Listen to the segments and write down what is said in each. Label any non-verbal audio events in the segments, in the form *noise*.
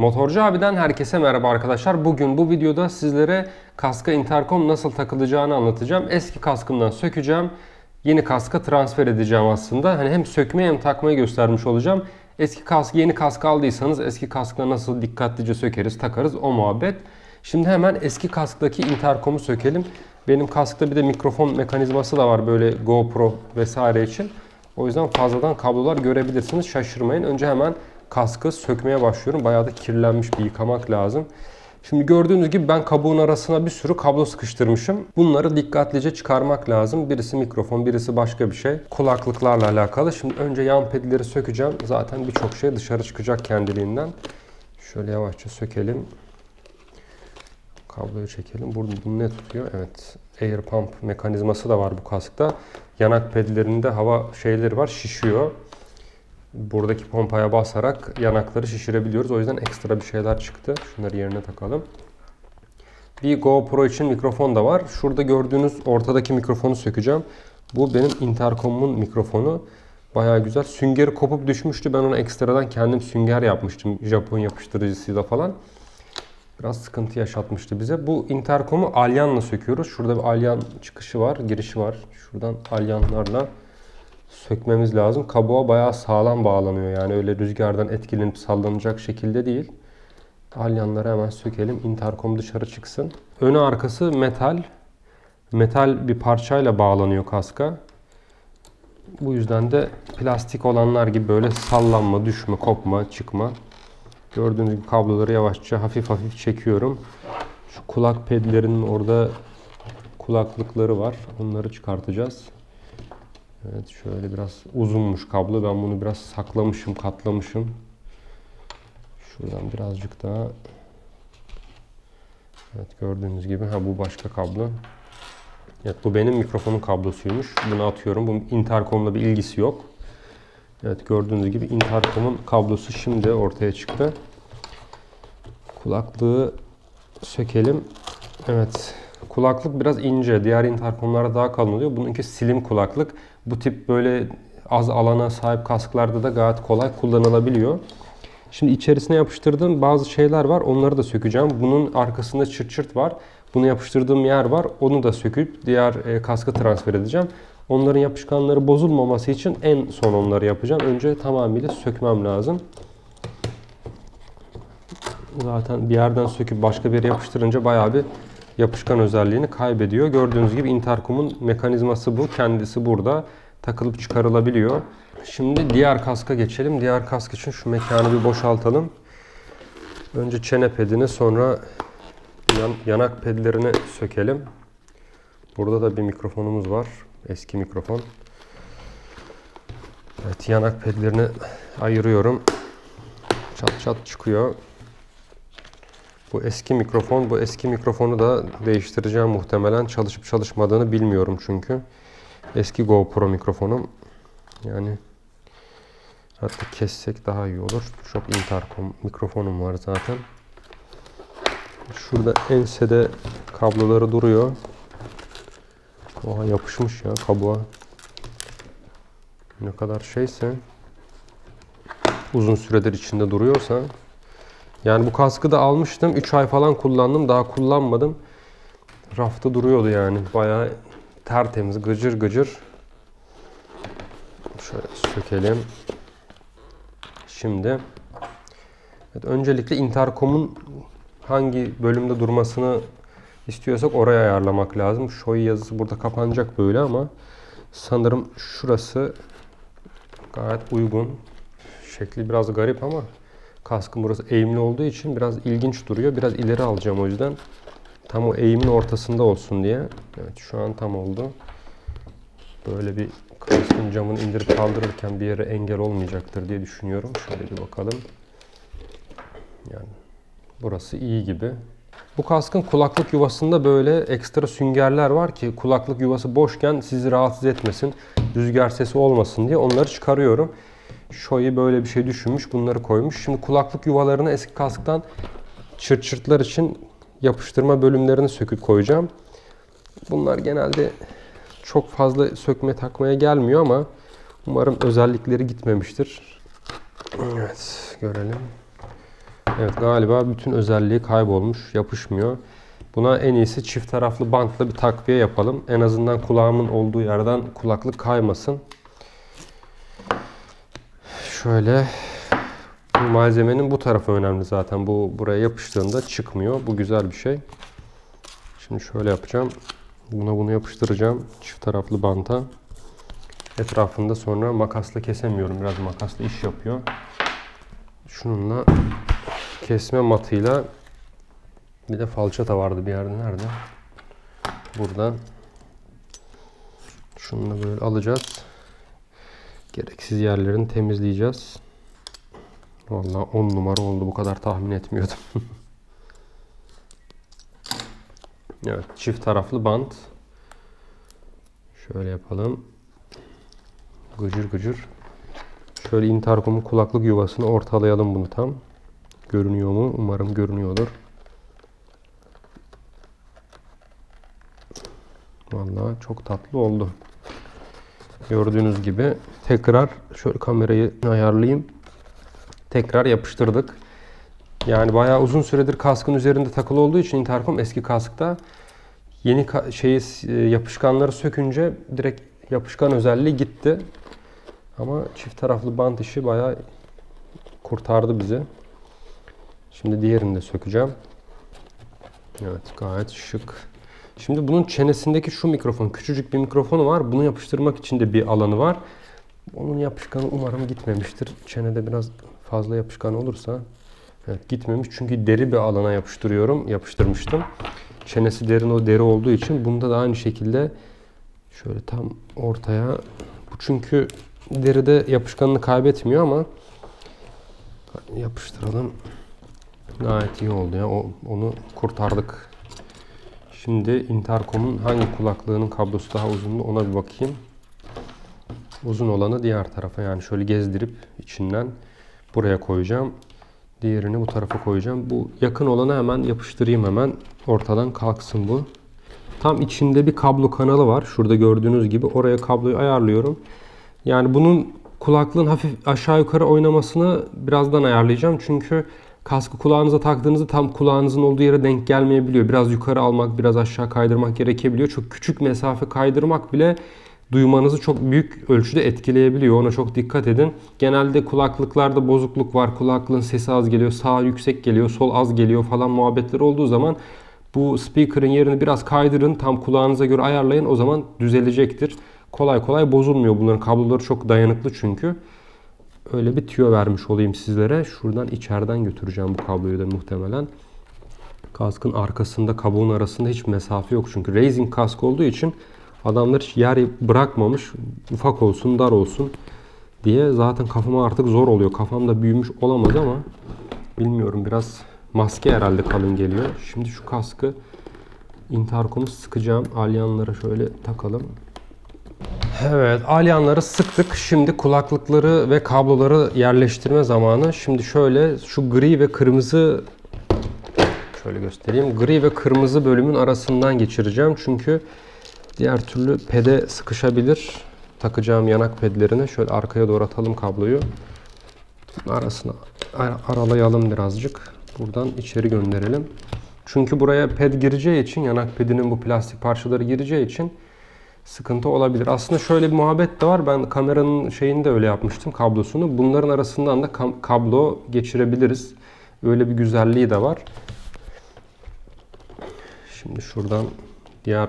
Motorcu abiden herkese merhaba arkadaşlar. Bugün bu videoda sizlere kaska interkom nasıl takılacağını anlatacağım. Eski kaskımdan sökeceğim. Yeni kaska transfer edeceğim aslında. Hani hem sökmeyi hem takmayı göstermiş olacağım. Eski kask, yeni kask aldıysanız eski kaskla nasıl dikkatlice sökeriz, takarız o muhabbet. Şimdi hemen eski kasktaki interkomu sökelim. Benim kaskta bir de mikrofon mekanizması da var böyle GoPro vesaire için. O yüzden fazladan kablolar görebilirsiniz. Şaşırmayın. Önce hemen kaskı sökmeye başlıyorum. Bayağı da kirlenmiş bir yıkamak lazım. Şimdi gördüğünüz gibi ben kabuğun arasına bir sürü kablo sıkıştırmışım. Bunları dikkatlice çıkarmak lazım. Birisi mikrofon, birisi başka bir şey. Kulaklıklarla alakalı. Şimdi önce yan pedleri sökeceğim. Zaten birçok şey dışarı çıkacak kendiliğinden. Şöyle yavaşça sökelim. Kabloyu çekelim. Burada bunu ne tutuyor? Evet. Air pump mekanizması da var bu kaskta. Yanak pedlerinde hava şeyleri var. Şişiyor. Buradaki pompaya basarak yanakları şişirebiliyoruz. O yüzden ekstra bir şeyler çıktı. Şunları yerine takalım. Bir GoPro için mikrofon da var. Şurada gördüğünüz ortadaki mikrofonu sökeceğim. Bu benim interkomumun mikrofonu. Bayağı güzel. Süngeri kopup düşmüştü. Ben ona ekstradan kendim sünger yapmıştım. Japon yapıştırıcısıyla falan. Biraz sıkıntı yaşatmıştı bize. Bu interkomu alyanla söküyoruz. Şurada bir alyan çıkışı var, girişi var. Şuradan alyanlarla sökmemiz lazım. Kabuğa bayağı sağlam bağlanıyor. Yani öyle rüzgardan etkilenip sallanacak şekilde değil. Alyanları hemen sökelim. Interkom dışarı çıksın. Önü arkası metal. Metal bir parçayla bağlanıyor kaska. Bu yüzden de plastik olanlar gibi böyle sallanma, düşme, kopma, çıkma. Gördüğünüz gibi kabloları yavaşça hafif hafif çekiyorum. Şu kulak pedlerinin orada kulaklıkları var. Onları çıkartacağız. Evet şöyle biraz uzunmuş kablo. Ben bunu biraz saklamışım, katlamışım. Şuradan birazcık daha. Evet gördüğünüz gibi. Ha bu başka kablo. Evet bu benim mikrofonun kablosuymuş. Bunu atıyorum. Bu interkomla bir ilgisi yok. Evet gördüğünüz gibi interkomun kablosu şimdi ortaya çıktı. Kulaklığı sökelim. Evet kulaklık biraz ince. Diğer interkomlara daha kalın oluyor. Bununki slim kulaklık. Bu tip böyle az alana sahip kasklarda da gayet kolay kullanılabiliyor. Şimdi içerisine yapıştırdığım bazı şeyler var. Onları da sökeceğim. Bunun arkasında çırt çırt var. Bunu yapıştırdığım yer var. Onu da söküp diğer e, kaska transfer edeceğim. Onların yapışkanları bozulmaması için en son onları yapacağım. Önce tamamıyla sökmem lazım. Zaten bir yerden söküp başka bir yapıştırınca bayağı bir yapışkan özelliğini kaybediyor. Gördüğünüz gibi interkomun mekanizması bu. Kendisi burada. Takılıp çıkarılabiliyor. Şimdi diğer kaska geçelim. Diğer kask için şu mekanı bir boşaltalım. Önce çene pedini sonra yan, yanak pedlerini sökelim. Burada da bir mikrofonumuz var. Eski mikrofon. Evet yanak pedlerini ayırıyorum. Çat çat çıkıyor. Bu eski mikrofon. Bu eski mikrofonu da değiştireceğim muhtemelen. Çalışıp çalışmadığını bilmiyorum çünkü. Eski GoPro mikrofonum. Yani hatta kessek daha iyi olur. Çok interkom mikrofonum var zaten. Şurada ensede kabloları duruyor. Oha yapışmış ya kabuğa. Ne kadar şeyse uzun süredir içinde duruyorsa yani bu kaskı da almıştım. 3 ay falan kullandım. Daha kullanmadım. Rafta duruyordu yani. Bayağı tertemiz, gıcır gıcır. Şöyle sökelim. Şimdi evet, öncelikle interkomun hangi bölümde durmasını istiyorsak oraya ayarlamak lazım. Show yazısı burada kapanacak böyle ama sanırım şurası gayet uygun. Şekli biraz garip ama kaskın burası eğimli olduğu için biraz ilginç duruyor. Biraz ileri alacağım o yüzden. Tam o eğimin ortasında olsun diye. Evet şu an tam oldu. Böyle bir kaskın camını indirip kaldırırken bir yere engel olmayacaktır diye düşünüyorum. Şöyle bir bakalım. Yani burası iyi gibi. Bu kaskın kulaklık yuvasında böyle ekstra süngerler var ki kulaklık yuvası boşken sizi rahatsız etmesin, rüzgar sesi olmasın diye onları çıkarıyorum. Shoei böyle bir şey düşünmüş, bunları koymuş. Şimdi kulaklık yuvalarını eski kasktan çırt çırtlar için yapıştırma bölümlerini söküp koyacağım. Bunlar genelde çok fazla sökme takmaya gelmiyor ama umarım özellikleri gitmemiştir. Evet, görelim. Evet galiba bütün özelliği kaybolmuş. Yapışmıyor. Buna en iyisi çift taraflı bantla bir takviye yapalım. En azından kulağımın olduğu yerden kulaklık kaymasın. Şöyle bu malzemenin bu tarafı önemli zaten. Bu buraya yapıştığında çıkmıyor. Bu güzel bir şey. Şimdi şöyle yapacağım. Buna bunu yapıştıracağım. Çift taraflı banta. Etrafında sonra makasla kesemiyorum. Biraz makasla iş yapıyor. Şununla kesme matıyla bir de falçata vardı bir yerde. Nerede? Buradan. Şunu böyle alacağız. Gereksiz yerlerini temizleyeceğiz. Vallahi 10 numara oldu. Bu kadar tahmin etmiyordum. *laughs* evet. Çift taraflı bant. Şöyle yapalım. Gıcır gıcır. Şöyle interkomun kulaklık yuvasını ortalayalım bunu tam. Görünüyor mu? Umarım görünüyordur. Vallahi çok tatlı oldu. Gördüğünüz gibi tekrar şöyle kamerayı ayarlayayım. Tekrar yapıştırdık. Yani bayağı uzun süredir kaskın üzerinde takılı olduğu için interkom eski kaskta yeni ka- şeyi e, yapışkanları sökünce direkt yapışkan özelliği gitti. Ama çift taraflı bant işi bayağı kurtardı bizi. Şimdi diğerini de sökeceğim. Evet gayet şık. Şimdi bunun çenesindeki şu mikrofon, küçücük bir mikrofonu var. Bunu yapıştırmak için de bir alanı var. Onun yapışkanı umarım gitmemiştir. Çenede biraz fazla yapışkan olursa evet gitmemiş. Çünkü deri bir alana yapıştırıyorum, yapıştırmıştım. Çenesi derin o deri olduğu için bunda da aynı şekilde şöyle tam ortaya bu çünkü deride yapışkanını kaybetmiyor ama yapıştıralım. Gayet iyi oldu ya. O, onu kurtardık. Şimdi interkomun hangi kulaklığının kablosu daha uzundu ona bir bakayım. Uzun olanı diğer tarafa yani şöyle gezdirip içinden buraya koyacağım. Diğerini bu tarafa koyacağım. Bu yakın olanı hemen yapıştırayım hemen. Ortadan kalksın bu. Tam içinde bir kablo kanalı var. Şurada gördüğünüz gibi oraya kabloyu ayarlıyorum. Yani bunun kulaklığın hafif aşağı yukarı oynamasını birazdan ayarlayacağım. Çünkü kaskı kulağınıza taktığınızda tam kulağınızın olduğu yere denk gelmeyebiliyor. Biraz yukarı almak, biraz aşağı kaydırmak gerekebiliyor. Çok küçük mesafe kaydırmak bile duymanızı çok büyük ölçüde etkileyebiliyor. Ona çok dikkat edin. Genelde kulaklıklarda bozukluk var. Kulaklığın sesi az geliyor, sağ yüksek geliyor, sol az geliyor falan muhabbetler olduğu zaman bu speaker'ın yerini biraz kaydırın. Tam kulağınıza göre ayarlayın. O zaman düzelecektir. Kolay kolay bozulmuyor. Bunların kabloları çok dayanıklı çünkü. Öyle bir tüyo vermiş olayım sizlere. Şuradan içeriden götüreceğim bu kabloyu da muhtemelen. Kaskın arkasında kabuğun arasında hiç mesafe yok. Çünkü racing kask olduğu için adamlar hiç yer bırakmamış. Ufak olsun dar olsun diye zaten kafama artık zor oluyor. Kafam da büyümüş olamaz ama bilmiyorum biraz maske herhalde kalın geliyor. Şimdi şu kaskı interkomu sıkacağım. Alyanlara şöyle takalım. Evet, alyanları sıktık. Şimdi kulaklıkları ve kabloları yerleştirme zamanı. Şimdi şöyle şu gri ve kırmızı şöyle göstereyim. Gri ve kırmızı bölümün arasından geçireceğim. Çünkü diğer türlü pede sıkışabilir. Takacağım yanak pedlerine şöyle arkaya doğru atalım kabloyu. Arasına aralayalım birazcık. Buradan içeri gönderelim. Çünkü buraya ped gireceği için yanak pedinin bu plastik parçaları gireceği için sıkıntı olabilir. Aslında şöyle bir muhabbet de var. Ben kameranın şeyini de öyle yapmıştım kablosunu. Bunların arasından da kablo geçirebiliriz. Öyle bir güzelliği de var. Şimdi şuradan diğer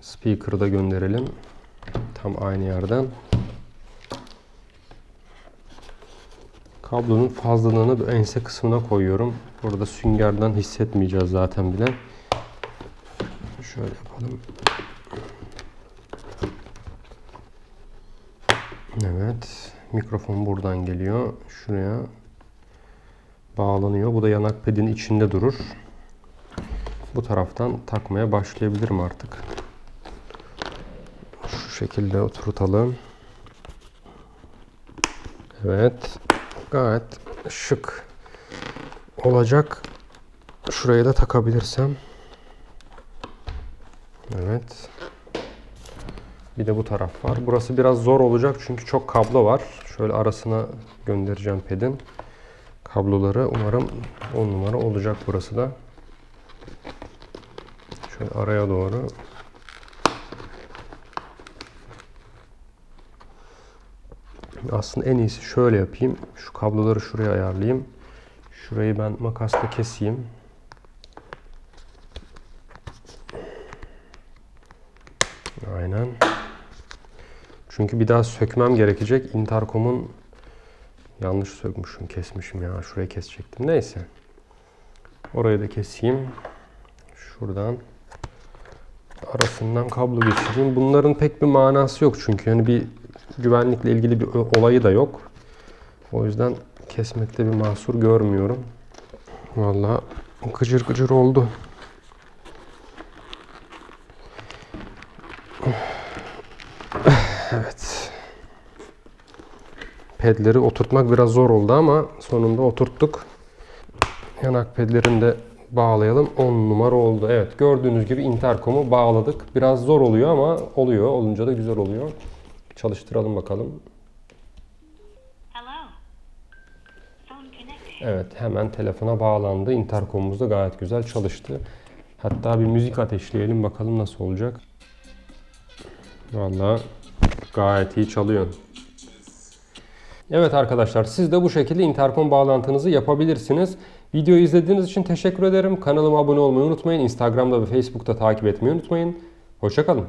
speaker'ı da gönderelim. Tam aynı yerden. Kablonun fazlalığını ense kısmına koyuyorum. Burada süngerden hissetmeyeceğiz zaten bile. Şöyle yapalım. Evet. Mikrofon buradan geliyor. Şuraya bağlanıyor. Bu da yanak pedin içinde durur. Bu taraftan takmaya başlayabilirim artık. Şu şekilde oturtalım. Evet. Gayet şık olacak. Şuraya da takabilirsem. Evet. Bir de bu taraf var. Burası biraz zor olacak çünkü çok kablo var. Şöyle arasına göndereceğim pedin. kabloları umarım 10 numara olacak burası da. Şöyle araya doğru. Aslında en iyisi şöyle yapayım. Şu kabloları şuraya ayarlayayım. Şurayı ben makasla keseyim. Çünkü bir daha sökmem gerekecek. Intercom'un yanlış sökmüşüm, kesmişim ya. Şurayı kesecektim. Neyse. Orayı da keseyim. Şuradan arasından kablo geçireyim. Bunların pek bir manası yok çünkü yani bir güvenlikle ilgili bir olayı da yok. O yüzden kesmekte bir mahsur görmüyorum. Vallahi gıcır gıcır oldu. Evet. Pedleri oturtmak biraz zor oldu ama sonunda oturttuk. Yanak pedlerini de bağlayalım. 10 numara oldu. Evet gördüğünüz gibi interkomu bağladık. Biraz zor oluyor ama oluyor. Olunca da güzel oluyor. Çalıştıralım bakalım. Evet hemen telefona bağlandı. Interkomumuz da gayet güzel çalıştı. Hatta bir müzik ateşleyelim bakalım nasıl olacak. Vallahi gayet iyi çalıyor. Evet arkadaşlar siz de bu şekilde interkom bağlantınızı yapabilirsiniz. Videoyu izlediğiniz için teşekkür ederim. Kanalıma abone olmayı unutmayın. Instagram'da ve Facebook'ta takip etmeyi unutmayın. Hoşçakalın.